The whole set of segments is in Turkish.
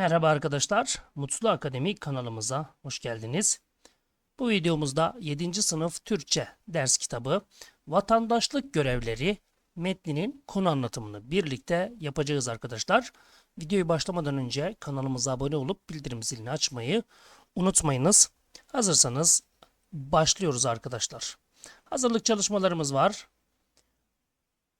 Merhaba arkadaşlar, Mutlu Akademi kanalımıza hoş geldiniz. Bu videomuzda 7. sınıf Türkçe ders kitabı Vatandaşlık Görevleri metninin konu anlatımını birlikte yapacağız arkadaşlar. Videoyu başlamadan önce kanalımıza abone olup bildirim zilini açmayı unutmayınız. Hazırsanız başlıyoruz arkadaşlar. Hazırlık çalışmalarımız var.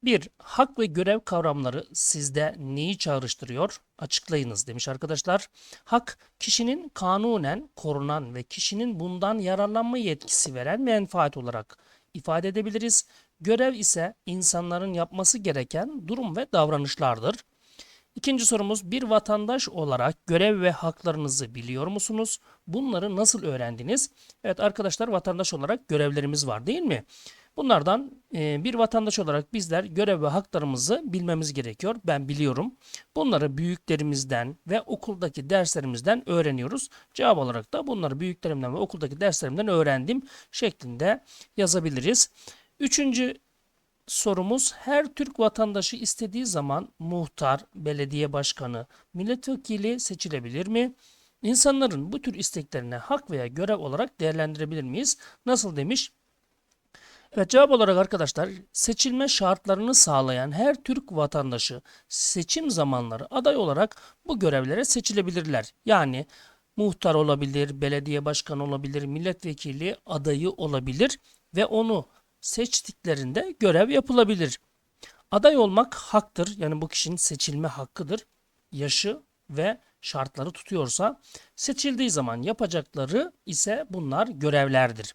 1. Hak ve görev kavramları sizde neyi çağrıştırıyor? Açıklayınız demiş arkadaşlar. Hak, kişinin kanunen korunan ve kişinin bundan yararlanma yetkisi veren menfaat olarak ifade edebiliriz. Görev ise insanların yapması gereken durum ve davranışlardır. İkinci sorumuz bir vatandaş olarak görev ve haklarınızı biliyor musunuz? Bunları nasıl öğrendiniz? Evet arkadaşlar vatandaş olarak görevlerimiz var değil mi? Bunlardan e, bir vatandaş olarak bizler görev ve haklarımızı bilmemiz gerekiyor. Ben biliyorum. Bunları büyüklerimizden ve okuldaki derslerimizden öğreniyoruz. Cevap olarak da bunları büyüklerimden ve okuldaki derslerimden öğrendim şeklinde yazabiliriz. Üçüncü sorumuz her Türk vatandaşı istediği zaman muhtar, belediye başkanı, milletvekili seçilebilir mi? İnsanların bu tür isteklerine hak veya görev olarak değerlendirebilir miyiz? Nasıl demiş? Evet cevap olarak arkadaşlar seçilme şartlarını sağlayan her Türk vatandaşı seçim zamanları aday olarak bu görevlere seçilebilirler. Yani muhtar olabilir, belediye başkanı olabilir, milletvekili adayı olabilir ve onu seçtiklerinde görev yapılabilir. Aday olmak haktır. Yani bu kişinin seçilme hakkıdır. Yaşı ve şartları tutuyorsa seçildiği zaman yapacakları ise bunlar görevlerdir.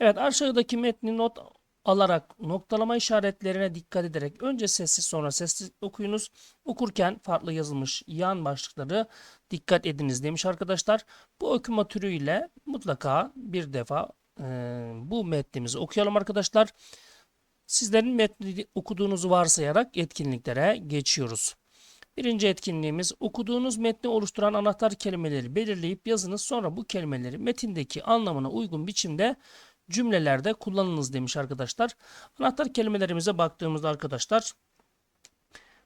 Evet aşağıdaki metni not alarak noktalama işaretlerine dikkat ederek önce sessiz sonra sessiz okuyunuz. Okurken farklı yazılmış yan başlıkları dikkat ediniz demiş arkadaşlar. Bu okuma türüyle mutlaka bir defa e, bu metnimizi okuyalım arkadaşlar. Sizlerin metni okuduğunuzu varsayarak etkinliklere geçiyoruz. Birinci etkinliğimiz okuduğunuz metni oluşturan anahtar kelimeleri belirleyip yazınız. Sonra bu kelimeleri metindeki anlamına uygun biçimde cümlelerde kullanınız demiş arkadaşlar. Anahtar kelimelerimize baktığımızda arkadaşlar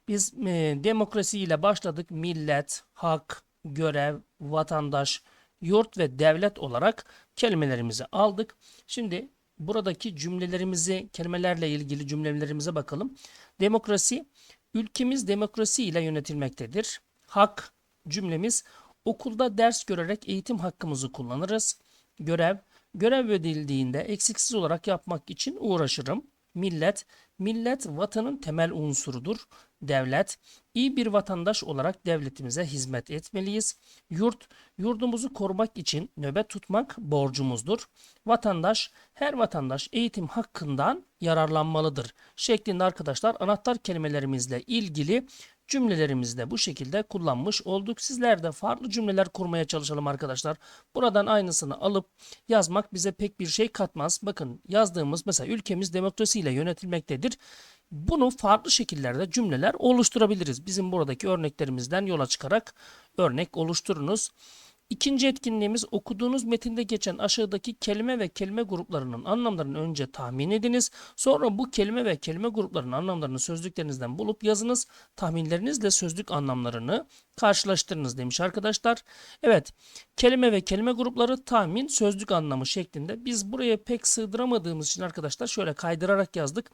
biz e, demokrasi ile başladık. Millet, hak, görev, vatandaş, yurt ve devlet olarak kelimelerimizi aldık. Şimdi buradaki cümlelerimizi, kelimelerle ilgili cümlelerimize bakalım. Demokrasi, ülkemiz demokrasi ile yönetilmektedir. Hak cümlemiz okulda ders görerek eğitim hakkımızı kullanırız. Görev, görev ödildiğinde eksiksiz olarak yapmak için uğraşırım. Millet, millet vatanın temel unsurudur. Devlet, iyi bir vatandaş olarak devletimize hizmet etmeliyiz. Yurt, yurdumuzu korumak için nöbet tutmak borcumuzdur. Vatandaş, her vatandaş eğitim hakkından yararlanmalıdır. Şeklinde arkadaşlar anahtar kelimelerimizle ilgili cümlelerimizde bu şekilde kullanmış olduk. Sizler de farklı cümleler kurmaya çalışalım arkadaşlar. Buradan aynısını alıp yazmak bize pek bir şey katmaz. Bakın yazdığımız mesela ülkemiz demokrasiyle yönetilmektedir. Bunu farklı şekillerde cümleler oluşturabiliriz. Bizim buradaki örneklerimizden yola çıkarak örnek oluşturunuz. İkinci etkinliğimiz okuduğunuz metinde geçen aşağıdaki kelime ve kelime gruplarının anlamlarını önce tahmin ediniz. Sonra bu kelime ve kelime gruplarının anlamlarını sözlüklerinizden bulup yazınız. Tahminlerinizle sözlük anlamlarını karşılaştırınız demiş arkadaşlar. Evet kelime ve kelime grupları tahmin sözlük anlamı şeklinde. Biz buraya pek sığdıramadığımız için arkadaşlar şöyle kaydırarak yazdık.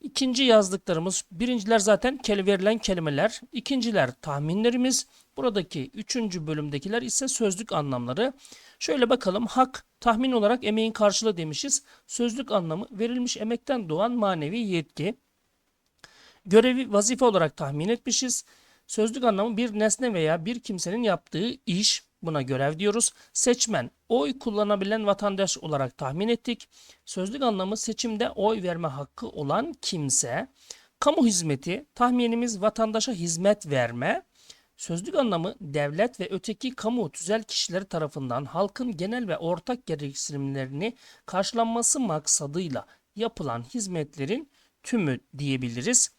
İkinci yazdıklarımız birinciler zaten verilen kelimeler. ikinciler tahminlerimiz. Buradaki üçüncü bölümdekiler ise sözlük anlamları. Şöyle bakalım hak tahmin olarak emeğin karşılığı demişiz. Sözlük anlamı verilmiş emekten doğan manevi yetki. Görevi vazife olarak tahmin etmişiz. Sözlük anlamı bir nesne veya bir kimsenin yaptığı iş, Buna görev diyoruz. Seçmen, oy kullanabilen vatandaş olarak tahmin ettik. Sözlük anlamı seçimde oy verme hakkı olan kimse. Kamu hizmeti, tahminimiz vatandaşa hizmet verme. Sözlük anlamı devlet ve öteki kamu tüzel kişileri tarafından halkın genel ve ortak gereksinimlerini karşılanması maksadıyla yapılan hizmetlerin tümü diyebiliriz.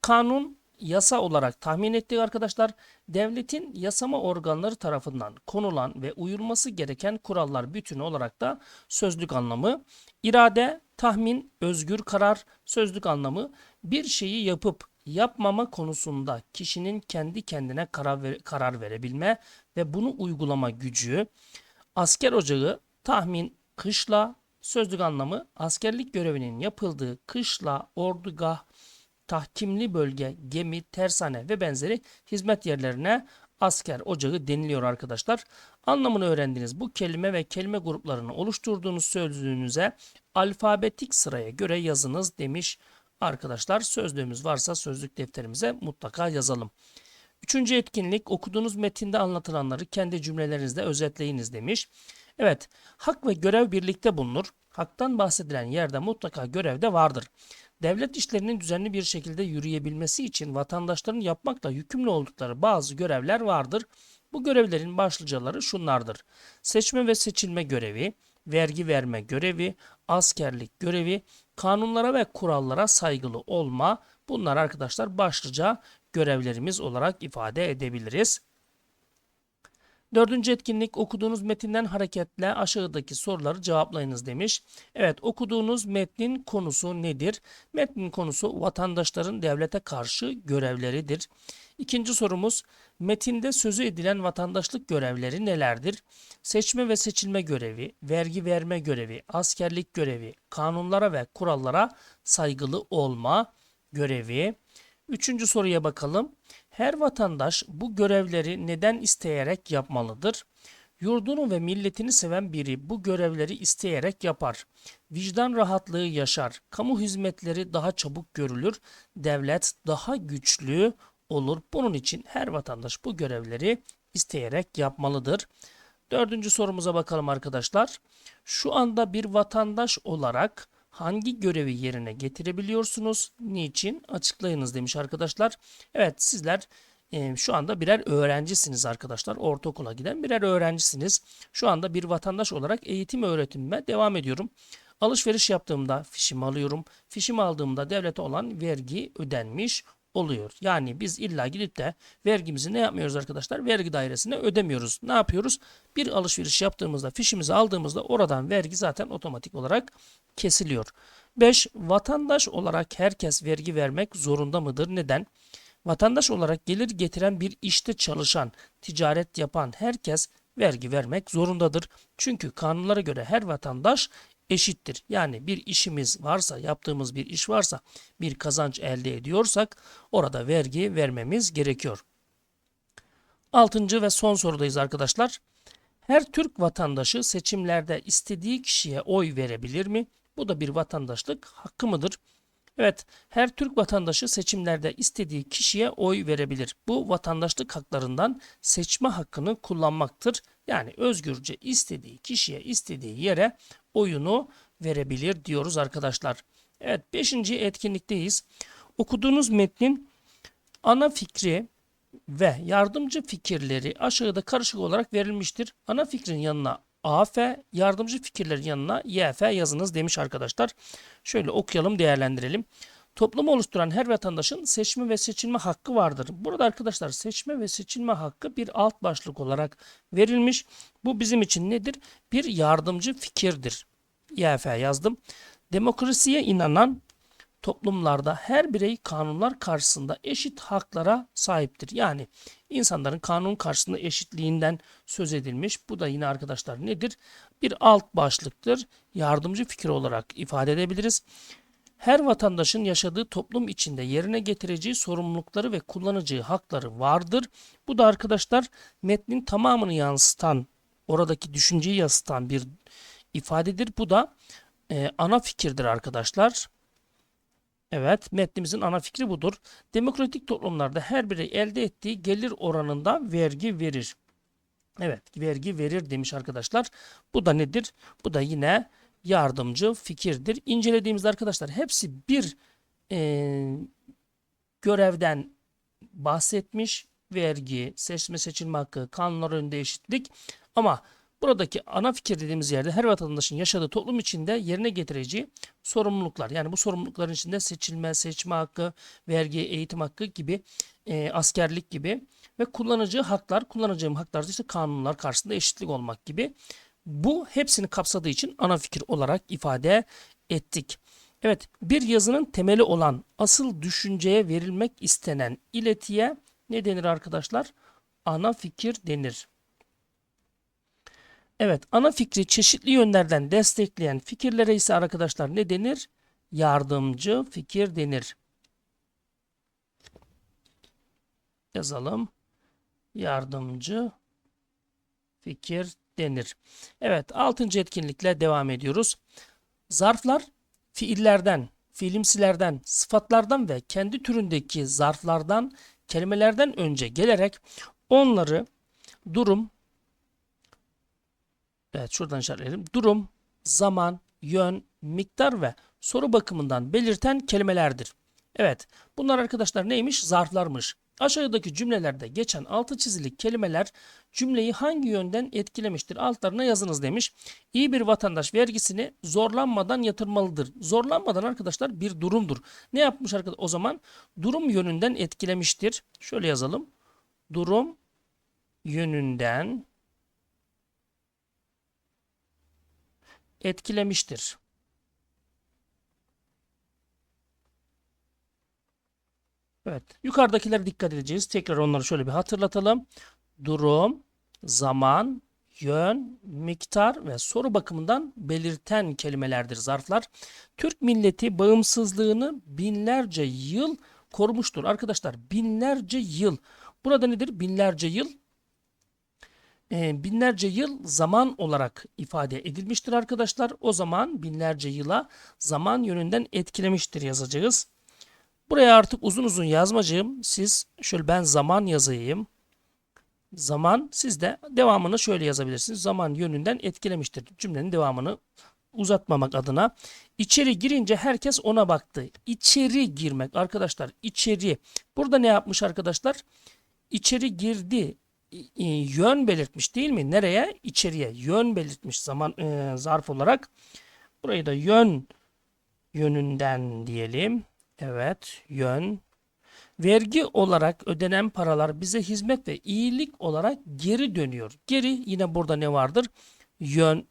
Kanun yasa olarak tahmin ettik arkadaşlar. Devletin yasama organları tarafından konulan ve uyulması gereken kurallar bütünü olarak da sözlük anlamı. İrade, tahmin, özgür karar, sözlük anlamı bir şeyi yapıp yapmama konusunda kişinin kendi kendine karar, ver- karar verebilme ve bunu uygulama gücü. Asker ocağı tahmin kışla sözlük anlamı askerlik görevinin yapıldığı kışla, ordugah, tahkimli bölge, gemi, tersane ve benzeri hizmet yerlerine asker ocağı deniliyor arkadaşlar. Anlamını öğrendiğiniz bu kelime ve kelime gruplarını oluşturduğunuz sözlüğünüze alfabetik sıraya göre yazınız demiş arkadaşlar. Sözlüğümüz varsa sözlük defterimize mutlaka yazalım. Üçüncü etkinlik okuduğunuz metinde anlatılanları kendi cümlelerinizde özetleyiniz demiş. Evet, hak ve görev birlikte bulunur. Haktan bahsedilen yerde mutlaka görev de vardır. Devlet işlerinin düzenli bir şekilde yürüyebilmesi için vatandaşların yapmakla yükümlü oldukları bazı görevler vardır. Bu görevlerin başlıcaları şunlardır. Seçme ve seçilme görevi, vergi verme görevi, askerlik görevi, kanunlara ve kurallara saygılı olma bunlar arkadaşlar başlıca görevlerimiz olarak ifade edebiliriz. Dördüncü etkinlik okuduğunuz metinden hareketle aşağıdaki soruları cevaplayınız demiş. Evet okuduğunuz metnin konusu nedir? Metnin konusu vatandaşların devlete karşı görevleridir. İkinci sorumuz metinde sözü edilen vatandaşlık görevleri nelerdir? Seçme ve seçilme görevi, vergi verme görevi, askerlik görevi, kanunlara ve kurallara saygılı olma görevi. Üçüncü soruya bakalım. Her vatandaş bu görevleri neden isteyerek yapmalıdır? Yurdunu ve milletini seven biri bu görevleri isteyerek yapar. Vicdan rahatlığı yaşar. Kamu hizmetleri daha çabuk görülür. Devlet daha güçlü olur. Bunun için her vatandaş bu görevleri isteyerek yapmalıdır. Dördüncü sorumuza bakalım arkadaşlar. Şu anda bir vatandaş olarak hangi görevi yerine getirebiliyorsunuz? Niçin? Açıklayınız demiş arkadaşlar. Evet sizler e, şu anda birer öğrencisiniz arkadaşlar. Ortaokula giden birer öğrencisiniz. Şu anda bir vatandaş olarak eğitim öğretimime devam ediyorum. Alışveriş yaptığımda fişimi alıyorum. Fişimi aldığımda devlete olan vergi ödenmiş oluyor. Yani biz illa gidip de vergimizi ne yapmıyoruz arkadaşlar? Vergi dairesine ödemiyoruz. Ne yapıyoruz? Bir alışveriş yaptığımızda, fişimizi aldığımızda oradan vergi zaten otomatik olarak kesiliyor. 5. Vatandaş olarak herkes vergi vermek zorunda mıdır? Neden? Vatandaş olarak gelir getiren bir işte çalışan, ticaret yapan herkes vergi vermek zorundadır. Çünkü kanunlara göre her vatandaş eşittir. Yani bir işimiz varsa, yaptığımız bir iş varsa, bir kazanç elde ediyorsak orada vergi vermemiz gerekiyor. Altıncı ve son sorudayız arkadaşlar. Her Türk vatandaşı seçimlerde istediği kişiye oy verebilir mi? Bu da bir vatandaşlık hakkı mıdır? Evet, her Türk vatandaşı seçimlerde istediği kişiye oy verebilir. Bu vatandaşlık haklarından seçme hakkını kullanmaktır. Yani özgürce istediği kişiye, istediği yere oyunu verebilir diyoruz arkadaşlar. Evet, beşinci etkinlikteyiz. Okuduğunuz metnin ana fikri ve yardımcı fikirleri aşağıda karışık olarak verilmiştir. Ana fikrin yanına AF, yardımcı fikirlerin yanına YF yazınız demiş arkadaşlar. Şöyle okuyalım, değerlendirelim. Toplumu oluşturan her vatandaşın seçme ve seçilme hakkı vardır. Burada arkadaşlar seçme ve seçilme hakkı bir alt başlık olarak verilmiş. Bu bizim için nedir? Bir yardımcı fikirdir. YF yazdım. Demokrasiye inanan toplumlarda her birey kanunlar karşısında eşit haklara sahiptir. Yani insanların kanun karşısında eşitliğinden söz edilmiş. Bu da yine arkadaşlar nedir? Bir alt başlıktır. Yardımcı fikir olarak ifade edebiliriz. Her vatandaşın yaşadığı toplum içinde yerine getireceği sorumlulukları ve kullanacağı hakları vardır. Bu da arkadaşlar metnin tamamını yansıtan, oradaki düşünceyi yansıtan bir ifadedir. Bu da e, ana fikirdir arkadaşlar. Evet, metnimizin ana fikri budur. Demokratik toplumlarda her birey elde ettiği gelir oranında vergi verir. Evet, vergi verir demiş arkadaşlar. Bu da nedir? Bu da yine yardımcı fikirdir. İncelediğimizde arkadaşlar hepsi bir e, görevden bahsetmiş. Vergi, seçme seçilme hakkı, kanunlar önünde eşitlik. Ama buradaki ana fikir dediğimiz yerde her vatandaşın yaşadığı toplum içinde yerine getireceği sorumluluklar. Yani bu sorumlulukların içinde seçilme, seçme hakkı, vergi, eğitim hakkı gibi, e, askerlik gibi ve kullanıcı haklar, kullanacağım haklar işte kanunlar karşısında eşitlik olmak gibi. Bu hepsini kapsadığı için ana fikir olarak ifade ettik. Evet, bir yazının temeli olan asıl düşünceye verilmek istenen iletiye ne denir arkadaşlar? Ana fikir denir. Evet, ana fikri çeşitli yönlerden destekleyen fikirlere ise arkadaşlar ne denir? Yardımcı fikir denir. Yazalım. Yardımcı fikir denir. Evet, altıncı etkinlikle devam ediyoruz. Zarflar fiillerden, fiilimsilerden, sıfatlardan ve kendi türündeki zarflardan, kelimelerden önce gelerek onları durum, evet şuradan işaretleyelim. Durum, zaman, yön, miktar ve soru bakımından belirten kelimelerdir. Evet, bunlar arkadaşlar neymiş? Zarflarmış. Aşağıdaki cümlelerde geçen altı çizilik kelimeler cümleyi hangi yönden etkilemiştir? Altlarına yazınız demiş. İyi bir vatandaş vergisini zorlanmadan yatırmalıdır. Zorlanmadan arkadaşlar bir durumdur. Ne yapmış arkadaşlar? O zaman durum yönünden etkilemiştir. Şöyle yazalım. Durum yönünden etkilemiştir. Evet. Yukarıdakilere dikkat edeceğiz. Tekrar onları şöyle bir hatırlatalım. Durum, zaman, yön, miktar ve soru bakımından belirten kelimelerdir zarflar. Türk milleti bağımsızlığını binlerce yıl korumuştur. Arkadaşlar binlerce yıl. Burada nedir? Binlerce yıl. Ee, binlerce yıl zaman olarak ifade edilmiştir arkadaşlar. O zaman binlerce yıla zaman yönünden etkilemiştir yazacağız. Buraya artık uzun uzun yazmacığım. Siz şöyle ben zaman yazayım. Zaman siz de devamını şöyle yazabilirsiniz. Zaman yönünden etkilemiştir. Cümlenin devamını uzatmamak adına. İçeri girince herkes ona baktı. İçeri girmek arkadaşlar. içeri. Burada ne yapmış arkadaşlar? İçeri girdi. Yön belirtmiş değil mi? Nereye? İçeriye. Yön belirtmiş zaman e, zarf olarak. Burayı da yön yönünden diyelim. Evet, yön. Vergi olarak ödenen paralar bize hizmet ve iyilik olarak geri dönüyor. Geri yine burada ne vardır? Yön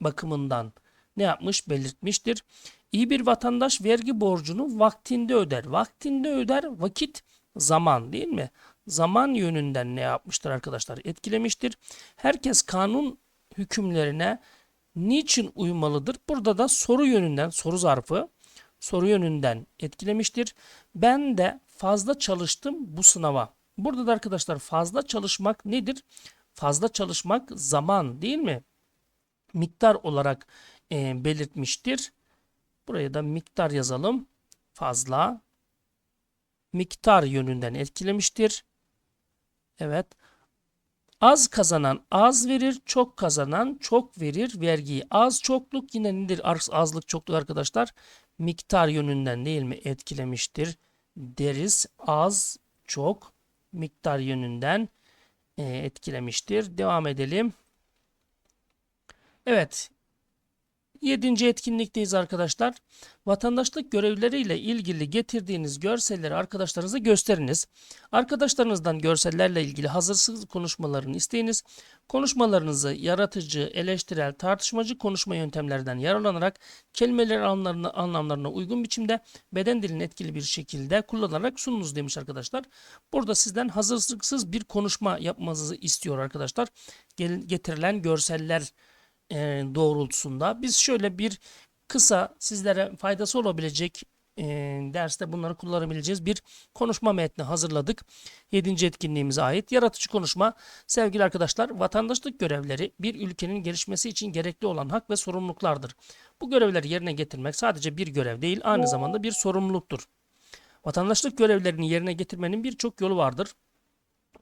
bakımından ne yapmış? Belirtmiştir. İyi bir vatandaş vergi borcunu vaktinde öder. Vaktinde öder, vakit zaman değil mi? Zaman yönünden ne yapmıştır arkadaşlar? Etkilemiştir. Herkes kanun hükümlerine niçin uymalıdır? Burada da soru yönünden, soru zarfı soru yönünden etkilemiştir. Ben de fazla çalıştım bu sınava. Burada da arkadaşlar fazla çalışmak nedir? Fazla çalışmak zaman değil mi? Miktar olarak e, belirtmiştir. Buraya da miktar yazalım. Fazla miktar yönünden etkilemiştir. Evet. Az kazanan az verir, çok kazanan çok verir vergiyi. Az çokluk yine nedir? Azlık çokluk arkadaşlar miktar yönünden değil mi etkilemiştir deriz. Az, çok miktar yönünden e, etkilemiştir. Devam edelim. Evet. Yedinci etkinlikteyiz arkadaşlar. Vatandaşlık görevleriyle ilgili getirdiğiniz görselleri arkadaşlarınıza gösteriniz. Arkadaşlarınızdan görsellerle ilgili hazırsız konuşmalarını isteyiniz. Konuşmalarınızı yaratıcı, eleştirel, tartışmacı konuşma yöntemlerden yararlanarak kelimeler anlamlarına, anlamlarına uygun biçimde beden dilini etkili bir şekilde kullanarak sununuz demiş arkadaşlar. Burada sizden hazırsızsız bir konuşma yapmanızı istiyor arkadaşlar. Getirilen görseller e, doğrultusunda biz şöyle bir kısa sizlere faydası olabilecek e, derste bunları kullanabileceğiz bir konuşma metni hazırladık. 7. etkinliğimize ait yaratıcı konuşma. Sevgili arkadaşlar vatandaşlık görevleri bir ülkenin gelişmesi için gerekli olan hak ve sorumluluklardır. Bu görevleri yerine getirmek sadece bir görev değil aynı zamanda bir sorumluluktur. Vatandaşlık görevlerini yerine getirmenin birçok yolu vardır.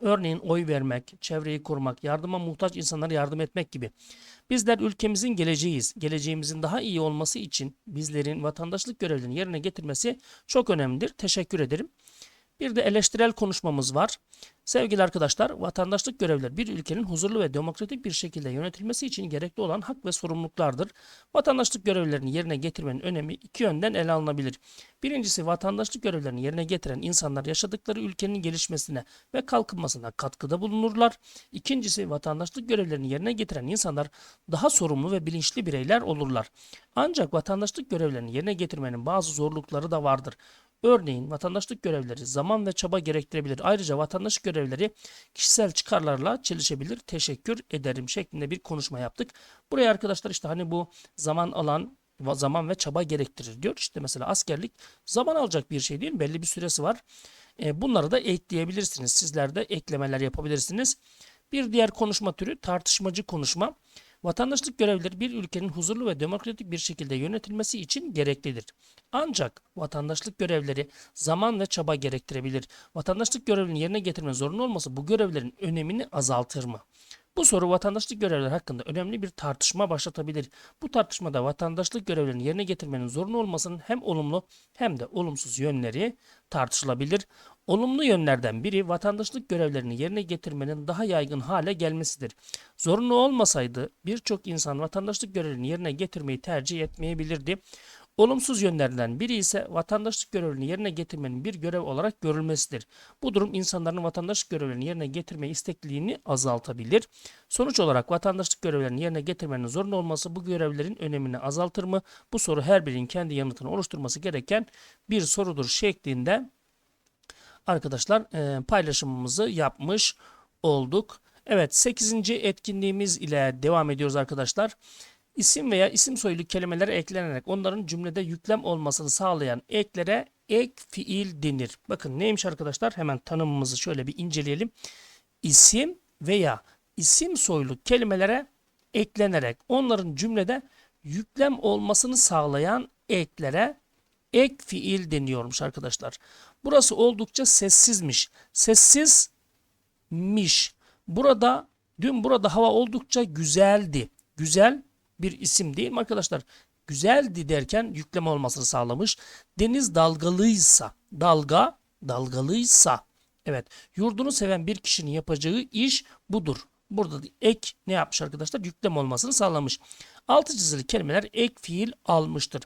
Örneğin oy vermek, çevreyi korumak, yardıma muhtaç insanlara yardım etmek gibi. Bizler ülkemizin geleceğiyiz. Geleceğimizin daha iyi olması için bizlerin vatandaşlık görevlerini yerine getirmesi çok önemlidir. Teşekkür ederim. Bir de eleştirel konuşmamız var. Sevgili arkadaşlar, vatandaşlık görevleri bir ülkenin huzurlu ve demokratik bir şekilde yönetilmesi için gerekli olan hak ve sorumluluklardır. Vatandaşlık görevlerini yerine getirmenin önemi iki yönden ele alınabilir. Birincisi vatandaşlık görevlerini yerine getiren insanlar yaşadıkları ülkenin gelişmesine ve kalkınmasına katkıda bulunurlar. İkincisi vatandaşlık görevlerini yerine getiren insanlar daha sorumlu ve bilinçli bireyler olurlar. Ancak vatandaşlık görevlerini yerine getirmenin bazı zorlukları da vardır. Örneğin vatandaşlık görevleri zaman ve çaba gerektirebilir. Ayrıca vatandaşlık görevleri kişisel çıkarlarla çelişebilir. Teşekkür ederim şeklinde bir konuşma yaptık. Buraya arkadaşlar işte hani bu zaman alan zaman ve çaba gerektirir diyor. İşte mesela askerlik zaman alacak bir şey değil. Belli bir süresi var. E, bunları da ekleyebilirsiniz. Sizler de eklemeler yapabilirsiniz. Bir diğer konuşma türü tartışmacı konuşma. Vatandaşlık görevleri bir ülkenin huzurlu ve demokratik bir şekilde yönetilmesi için gereklidir. Ancak vatandaşlık görevleri zaman ve çaba gerektirebilir. Vatandaşlık görevini yerine getirme zorunlu olması bu görevlerin önemini azaltır mı? Bu soru vatandaşlık görevleri hakkında önemli bir tartışma başlatabilir. Bu tartışmada vatandaşlık görevlerini yerine getirmenin zorunlu olmasının hem olumlu hem de olumsuz yönleri tartışılabilir. Olumlu yönlerden biri vatandaşlık görevlerini yerine getirmenin daha yaygın hale gelmesidir. Zorunlu olmasaydı birçok insan vatandaşlık görevini yerine getirmeyi tercih etmeyebilirdi. Olumsuz yönlerden biri ise vatandaşlık görevini yerine getirmenin bir görev olarak görülmesidir. Bu durum insanların vatandaşlık görevlerini yerine getirme istekliliğini azaltabilir. Sonuç olarak vatandaşlık görevlerini yerine getirmenin zorunlu olması bu görevlerin önemini azaltır mı? Bu soru her birinin kendi yanıtını oluşturması gereken bir sorudur şeklinde arkadaşlar e, paylaşımımızı yapmış olduk. Evet 8. etkinliğimiz ile devam ediyoruz arkadaşlar. İsim veya isim soylu kelimelere eklenerek onların cümlede yüklem olmasını sağlayan eklere ek fiil denir. Bakın neymiş arkadaşlar? Hemen tanımımızı şöyle bir inceleyelim. İsim veya isim soylu kelimelere eklenerek onların cümlede yüklem olmasını sağlayan eklere ek fiil deniyormuş arkadaşlar. Burası oldukça sessizmiş. Sessizmiş. Burada dün burada hava oldukça güzeldi. Güzel bir isim değil mi arkadaşlar? Güzeldi derken yükleme olmasını sağlamış. Deniz dalgalıysa, dalga dalgalıysa, evet yurdunu seven bir kişinin yapacağı iş budur. Burada da ek ne yapmış arkadaşlar? Yüklem olmasını sağlamış. Altı çizili kelimeler ek fiil almıştır.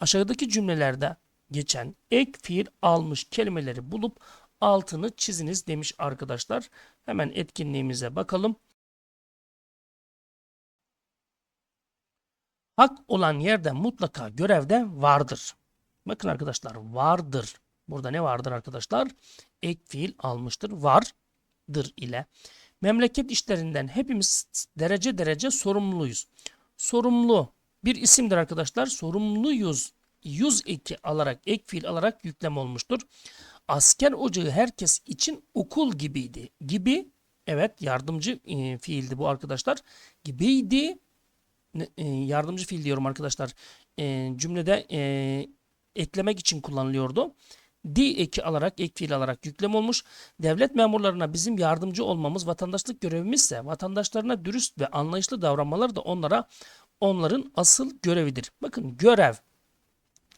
Aşağıdaki cümlelerde geçen ek fiil almış kelimeleri bulup altını çiziniz demiş arkadaşlar. Hemen etkinliğimize bakalım. Hak olan yerde mutlaka görevde vardır. Bakın arkadaşlar vardır. Burada ne vardır arkadaşlar? Ek fiil almıştır. Vardır ile. Memleket işlerinden hepimiz derece derece sorumluyuz. Sorumlu bir isimdir arkadaşlar. Sorumluyuz. Yüz eki alarak, ek fiil alarak yüklem olmuştur. Asker ocağı herkes için okul gibiydi. Gibi, evet yardımcı e, fiildi bu arkadaşlar. Gibiydi e, yardımcı fiil diyorum arkadaşlar. E, cümlede e, eklemek için kullanılıyordu. Di eki alarak, ek fiil alarak yüklem olmuş. Devlet memurlarına bizim yardımcı olmamız vatandaşlık görevimizse vatandaşlarına dürüst ve anlayışlı davranmaları da onlara onların asıl görevidir. Bakın görev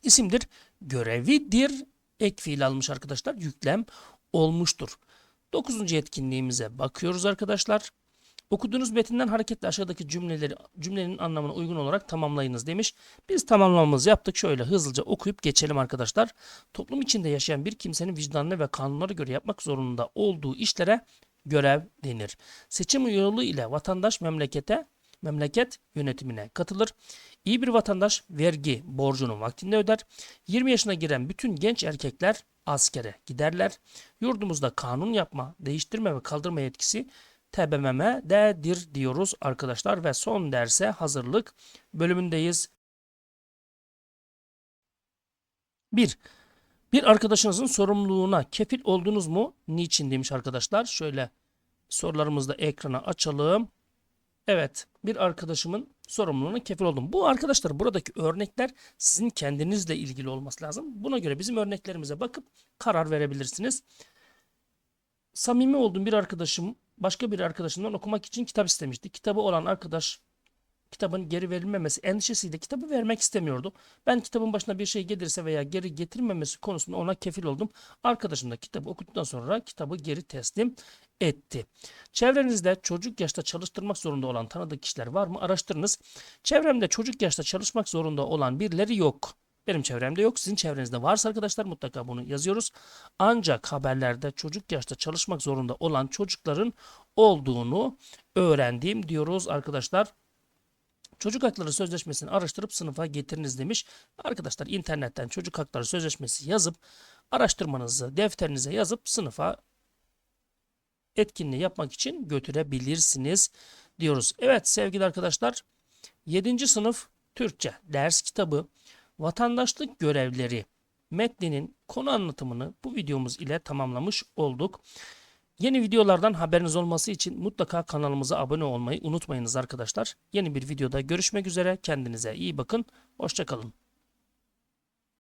isimdir. Görevidir. Ek fiil almış arkadaşlar. Yüklem olmuştur. Dokuzuncu etkinliğimize bakıyoruz arkadaşlar. Okuduğunuz metinden hareketle aşağıdaki cümleleri cümlenin anlamına uygun olarak tamamlayınız demiş. Biz tamamlamamızı yaptık. Şöyle hızlıca okuyup geçelim arkadaşlar. Toplum içinde yaşayan bir kimsenin vicdanına ve kanunlara göre yapmak zorunda olduğu işlere görev denir. Seçim yolu ile vatandaş memlekete memleket yönetimine katılır. İyi bir vatandaş vergi borcunu vaktinde öder. 20 yaşına giren bütün genç erkekler askere giderler. Yurdumuzda kanun yapma, değiştirme ve kaldırma yetkisi TBMM'dedir diyoruz arkadaşlar ve son derse hazırlık bölümündeyiz. 1. Bir arkadaşınızın sorumluluğuna kefil oldunuz mu? Niçin demiş arkadaşlar. Şöyle sorularımızı da ekrana açalım. Evet, bir arkadaşımın sorumluluğuna kefil oldum. Bu arkadaşlar buradaki örnekler sizin kendinizle ilgili olması lazım. Buna göre bizim örneklerimize bakıp karar verebilirsiniz. Samimi olduğum bir arkadaşım başka bir arkadaşımdan okumak için kitap istemişti. Kitabı olan arkadaş kitabın geri verilmemesi endişesiyle kitabı vermek istemiyordu. Ben kitabın başına bir şey gelirse veya geri getirmemesi konusunda ona kefil oldum. Arkadaşım da kitabı okuduktan sonra kitabı geri teslim etti. Çevrenizde çocuk yaşta çalıştırmak zorunda olan tanıdık kişiler var mı? Araştırınız. Çevremde çocuk yaşta çalışmak zorunda olan birileri yok. Benim çevremde yok. Sizin çevrenizde varsa arkadaşlar mutlaka bunu yazıyoruz. Ancak haberlerde çocuk yaşta çalışmak zorunda olan çocukların olduğunu öğrendim diyoruz arkadaşlar. Çocuk Hakları Sözleşmesi'ni araştırıp sınıfa getiriniz demiş. Arkadaşlar internetten Çocuk Hakları Sözleşmesi yazıp araştırmanızı defterinize yazıp sınıfa etkinliği yapmak için götürebilirsiniz diyoruz. Evet sevgili arkadaşlar 7. sınıf Türkçe ders kitabı vatandaşlık görevleri metninin konu anlatımını bu videomuz ile tamamlamış olduk. Yeni videolardan haberiniz olması için mutlaka kanalımıza abone olmayı unutmayınız arkadaşlar. Yeni bir videoda görüşmek üzere. Kendinize iyi bakın. Hoşçakalın.